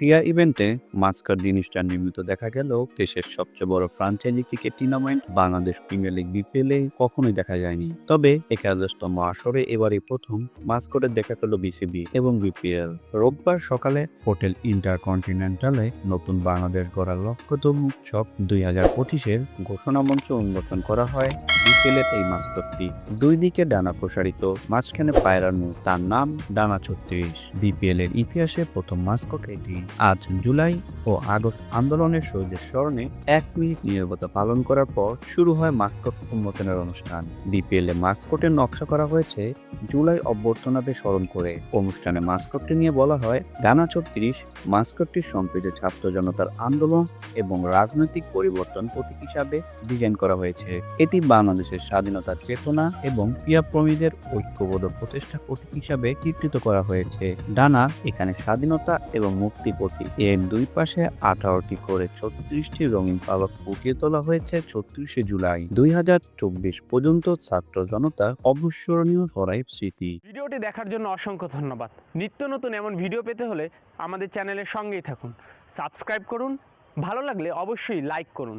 ক্রিয়া ইভেন্টে মাস্কার জিনিসটা নির্মিত দেখা গেল। দেশের সবচেয়ে বড় franchise cricket tournament Bangladesh premier league BPL কখনোই দেখা যায়নি। তবে একাদশতম আসরে এবারই প্রথম মাস্কটের দেখা গেল বিসিবি এবং বিপিএল। রোববার সকালে হোটেল ইন্টারকন্টিনেন্টালে নতুন বাংলাদেশ গড়ার লক্ষ্যতম উৎসব দুই হাজার পঁচিশের ঘোষণা মঞ্চ উন্মোচন করা হয়। এর এই মাস্কটটি দুই দিকে ডানা প্রসারিত, মাঝখানে পায়রার মুখ তার নাম ডানা ছত্রিশ। বিপিএল এর ইতিহাসে প্রথম মাস্কট এটি আজ জুলাই ও আগস্ট আন্দোলনের শহীদের স্মরণে এক মিনিট নীরবতা পালন করার পর শুরু হয় মাস্কট উন্মোচনের অনুষ্ঠান। বিপিএল এ মাস্কটের নকশা করা হয়েছে জুলাই অভ্যর্থনাকে স্মরণ করে। অনুষ্ঠানে মাস্কটটি নিয়ে বলা হয়, ডানা ছত্রিশ মাস্কটটি সম্প্রীতি ছাত্র জনতার আন্দোলন এবং রাজনৈতিক পরিবর্তন প্রতীক হিসাবে ডিজাইন করা হয়েছে। এটি বাংলাদেশের স্বাধীনতার চেতনা এবং ক্রিয়াপ্রমীদের ঐক্যবোধ প্রচেষ্টা প্রতীক হিসাবে চিত্রিত করা হয়েছে। ডানা এখানে স্বাধীনতা এবং মুক্তি প্রতীক। এর দুই পাশে আঠারোটি করে ছত্রিশটি রঙিন পালক ফুটিয়ে তোলা হয়েছে ছত্রিশে জুলাই। দুই হাজার চব্বিশ পর্যন্ত ছাত্র জনতা অবিস্মরণীয় হরাই স্মৃতি। ভিডিওটি দেখার জন্য অসংখ্য ধন্যবাদ। নিত্য নতুন এমন ভিডিও পেতে হলে আমাদের চ্যানেলের সঙ্গেই থাকুন। সাবস্ক্রাইব করুন। ভালো লাগলে অবশ্যই লাইক করুন।